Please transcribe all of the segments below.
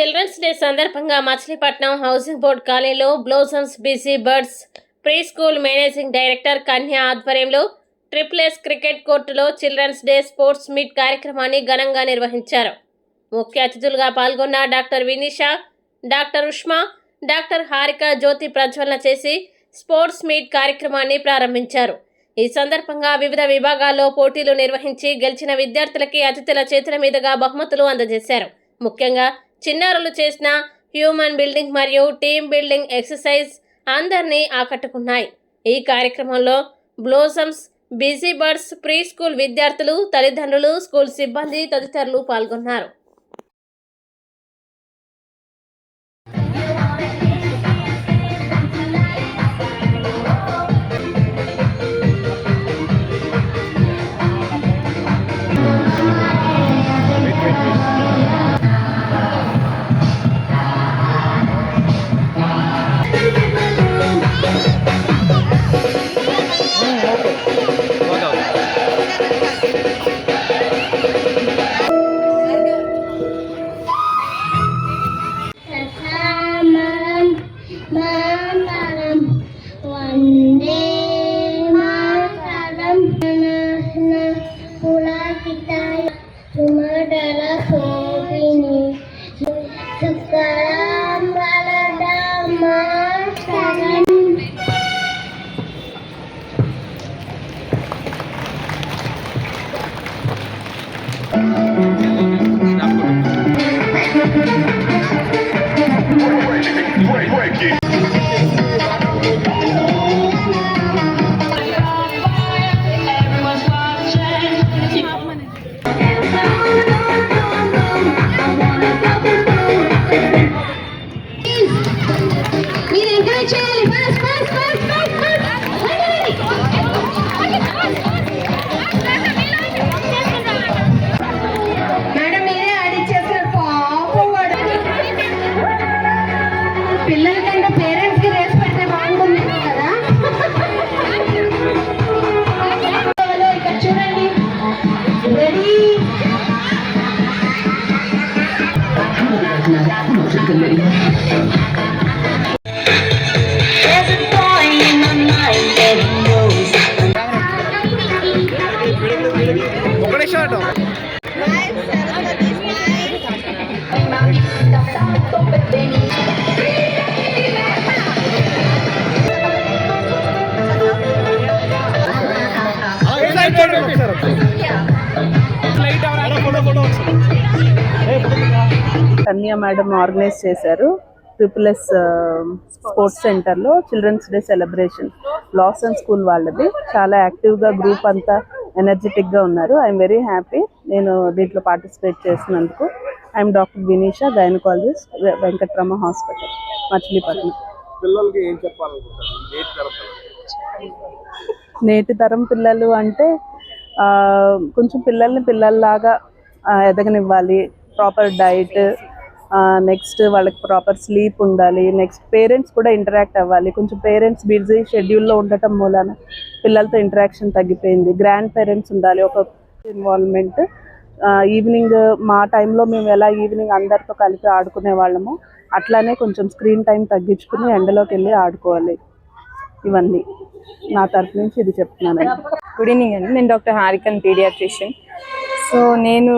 Children's day సందర్భంగా Machilipatnam housing board కాలనీలో blossoms busy birds pre school managing director Kanya ఆధ్వర్యంలో ట్రిప్లెస్ cricket కోర్టులో children's day sports meet కార్యక్రమాన్ని ఘనంగా నిర్వహించారు. ముఖ్య అతిథులుగా పాల్గొన్న doctor Vinisha doctor Ushma doctor Harika జ్యోతి ప్రజ్వలన చేసి స్పోర్ట్స్ మీట్ కార్యక్రమాన్ని ప్రారంభించారు. ఈ సందర్భంగా వివిధ విభాగాల్లో పోటీలు నిర్వహించి గెలిచిన విద్యార్థులకి అతిథుల చేతుల మీదుగా బహుమతులు అందజేశారు. ముఖ్యంగా చిన్నారులు చేసిన హ్యూమన్ బిల్డింగ్ మరియు టీమ్ బిల్డింగ్ ఎక్సర్సైజ్ అందరినీ ఆకట్టుకున్నాయి. ఈ కార్యక్రమంలో blossoms busy birds pre school విద్యార్థులు తల్లిదండ్రులు స్కూల్ సిబ్బంది తదితరులు పాల్గొన్నారు. மாமரம் வந்தே மாமரம் புலாக்கிட்டாய் சுமடல சோபினி சுக்கரம் வளடமா Thank you. చేయాలి Kanya madam organise చేశారు ట్రిపుల్ ఎస్ స్పోర్ట్స్ సెంటర్లో children's day celebration. Blossom school వాళ్ళది. చాలా యాక్టివ్గా గ్రూప్ అంతా ఎనర్జెటిక్గా ఉన్నారు. ఐఎమ్ వెరీ హ్యాపీ నేను దీంట్లో పార్టిసిపేట్ చేసినందుకు. I'm doctor Vinisha gynaecologist Venkatrama hospital Machilipatnam. పిల్లలకి ఏం చెప్పాలనుకుంటారు నేటి తరం పిల్లలు అంటే కొంచెం పిల్లల్ని పిల్లల్లాగా ఎదగనివ్వాలి ప్రాపర్ డైట్ నెక్స్ట్ వాళ్ళకి ప్రాపర్ స్లీప్ ఉండాలి. నెక్స్ట్ పేరెంట్స్ కూడా ఇంటరాక్ట్ అవ్వాలి. కొంచెం పేరెంట్స్ బిజీ షెడ్యూల్లో ఉండటం మూలాన పిల్లలతో ఇంటరాక్షన్ తగ్గిపోయింది. గ్రాండ్ పేరెంట్స్ ఉండాలి. ఒక ఇన్వాల్వ్మెంట్ ఈవినింగ్ మా టైంలో మేము ఎలా ఈవినింగ్ అందరితో కలిపి ఆడుకునే వాళ్ళము అట్లానే కొంచెం స్క్రీన్ టైం తగ్గించుకుని ఎండలోకి వెళ్ళి ఆడుకోవాలి. ఇవన్నీ. నా తరఫు నుంచి ఇది చెప్తున్నాను. గుడ్ ఈవినింగ్ అండి. నేను డాక్టర్ హారికన్ పీడియాట్రిషియన్ సో నేను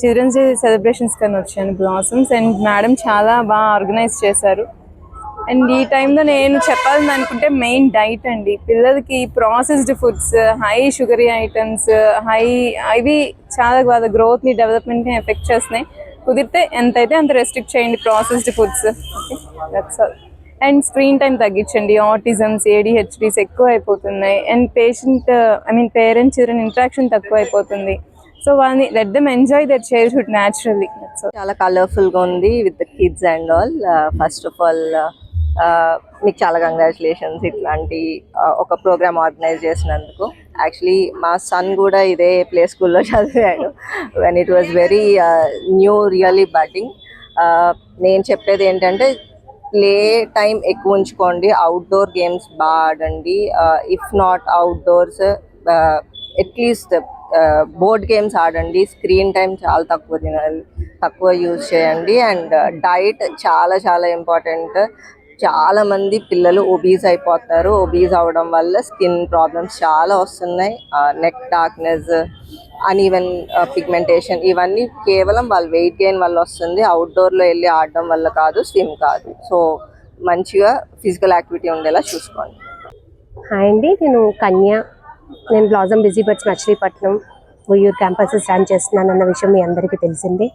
చిల్డ్రన్స్ డే సెలబ్రేషన్స్ కానీ వచ్చాను బ్లాసమ్స్ అండ్ మేడం చాలా బాగా ఆర్గనైజ్ చేశారు. అండ్ ఈ టైంలో నేను చెప్పాలని అనుకుంటే మెయిన్ డైట్ అండి. పిల్లలకి processed foods high sugary items high అవి చాలా బాగా గ్రోత్ని డెవలప్మెంట్ని ఎఫెక్ట్ చేస్తున్నాయి. కుదిరితే ఎంతైతే అంత రెస్ట్రిక్ట్ చేయండి processed foods. That's all and screen time తగ్గించండి. ఆటిజమ్స్ ఏడిహెచ్డీస్ ఎక్కువ అయిపోతున్నాయి and patient I mean parents children interaction తక్కువ అయిపోతుంది సో వాళ్ళని let them enjoy their childhood naturally చాలా కలర్ఫుల్గా ఉంది with kids and all first of all మీకు చాలా కంగ్రాచులేషన్స్ ఇట్లాంటి uh, ఒక ప్రోగ్రామ్ ఆర్గనైజ్ చేసినందుకు. యాక్చువల్లీ మా సన్ కూడా ఇదే ప్లే స్కూల్లో చదివాడు. When it was very new really budding నేను చెప్పేది ఏంటంటే ప్లే టైం ఎక్కువ ఉంచుకోండి. అవుట్డోర్ గేమ్స్ బాగా ఆడండి. If not outdoors at least Uh, board games ఆడండి స్క్రీన్ టైం చాలా తక్కువ తినాలి తక్కువ యూజ్ చేయండి అండ్ డైట్ uh, చాలా చాలా ఇంపార్టెంట్ చాలా మంది పిల్లలు ఒబీజ్ అయిపోతున్నారు ఒబీజ్ అవడం వల్ల స్కిన్ ప్రాబ్లమ్స్ చాలా వస్తున్నాయి. నెక్ డార్క్నెస్ అన్ఈవెన్ పిగ్మెంటేషన్ ఇవన్నీ కేవలం వాళ్ళ వెయిట్ గెయిన్ వల్ల వస్తుంది. అవుట్డోర్లో వెళ్ళి ఆడడం వల్ల కాదు స్విమ్ కాదు. సో మంచిగా ఫిజికల్ యాక్టివిటీ ఉండేలా చూసుకోండి. హాయ్ అండి నేను కన్య. నేను blossom busy birds Machilipatnam Uyyuru campuses run చేస్తున్నాను అన్న విషయం మీ అందరికీ తెలిసిందే.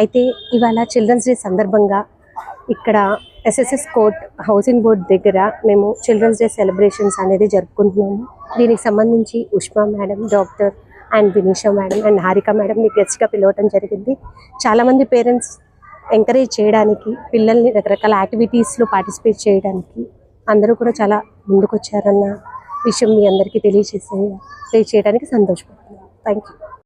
అయితే ఇవాళ చిల్డ్రన్స్ డే సందర్భంగా ఇక్కడ ఎస్ఎస్ఎస్ కోర్ట్ హౌసింగ్ బోర్డ్ దగ్గర మేము చిల్డ్రన్స్ డే సెలబ్రేషన్స్ అనేది జరుపుకుంటున్నాము. దీనికి సంబంధించి Ushma madam doctor and Vineesha madam and Harika మేడంని గెస్ట్గా పిలవటం జరిగింది. చాలామంది పేరెంట్స్ ఎంకరేజ్ చేయడానికి పిల్లల్ని రకరకాల యాక్టివిటీస్లో పార్టిసిపేట్ చేయడానికి అందరూ కూడా చాలా ముందుకొచ్చారన్న విషయం మీ అందరికీ తెలియజేసే తెలియజేయడానికి సంతోషపడుతున్నాను థ్యాంక్ యూ